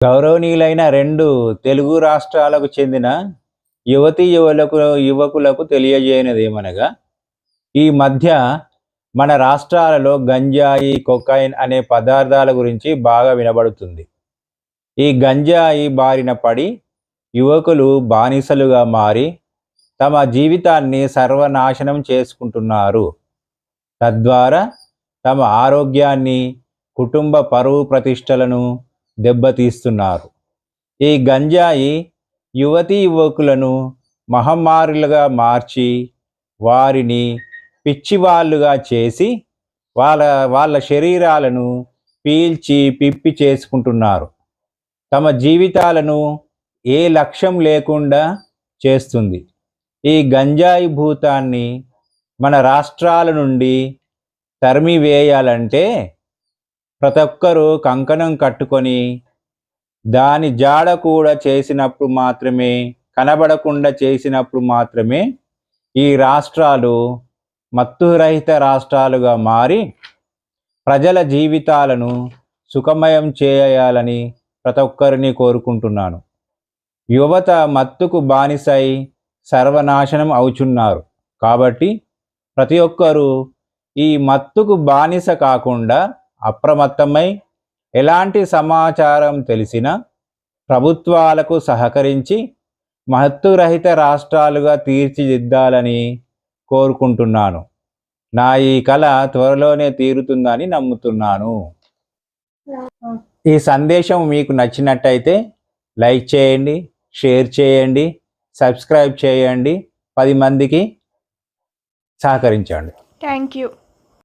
గౌరవనీయులైన రెండు తెలుగు రాష్ట్రాలకు చెందిన యువతి యువలకు యువకులకు తెలియజేయనిది ఏమనగా ఈ మధ్య మన రాష్ట్రాలలో గంజాయి కొకాయిన్ అనే పదార్థాల గురించి బాగా వినబడుతుంది. ఈ గంజాయి బారిన పడి యువకులు బానిసలుగా మారి తమ జీవితాన్ని సర్వనాశనం చేసుకుంటున్నారు. తద్వారా తమ ఆరోగ్యాన్ని కుటుంబ పరువు ప్రతిష్టలను దెబ్బతీస్తున్నారు. ఈ గంజాయి యువతీ యువకులను మహమ్మారులుగా మార్చి వారిని పిచ్చివాళ్ళుగా చేసి వాళ్ళ వాళ్ళ శరీరాలను పీల్చి పిప్పి చేసుకుంటున్నారు. తమ జీవితాలను ఏ లక్ష్యం లేకుండా చేస్తుంది. ఈ గంజాయి భూతాన్ని మన రాష్ట్రాల నుండి తరిమివేయాలంటే ప్రతి ఒక్కరూ కంకణం కట్టుకొని దాని జాడ కూడా చేసినప్పుడు మాత్రమే కనబడకుండా చేసినప్పుడు మాత్రమే ఈ రాష్ట్రాలు మత్తురహిత రాష్ట్రాలుగా మారి ప్రజల జీవితాలను సుఖమయం చేయాలని ప్రతి ఒక్కరిని కోరుకుంటున్నాను. యువత మత్తుకు బానిసై సర్వనాశనం అవుచున్నారు. కాబట్టి ప్రతి ఒక్కరూ ఈ మత్తుకు బానిస కాకుండా అప్రమత్తమై ఎలాంటి సమాచారం తెలిసినా ప్రభుత్వాలకు సహకరించి మహత్తురహిత రాష్ట్రాలుగా తీర్చిదిద్దాలని కోరుకుంటున్నాను. నా ఈ కళ త్వరలోనే తీరుతుందని నమ్ముతున్నాను. ఈ సందేశం మీకు నచ్చినట్టయితే లైక్ చేయండి షేర్ చేయండి సబ్స్క్రైబ్ చేయండి. పది మందికి సహకరించండి. Thank you.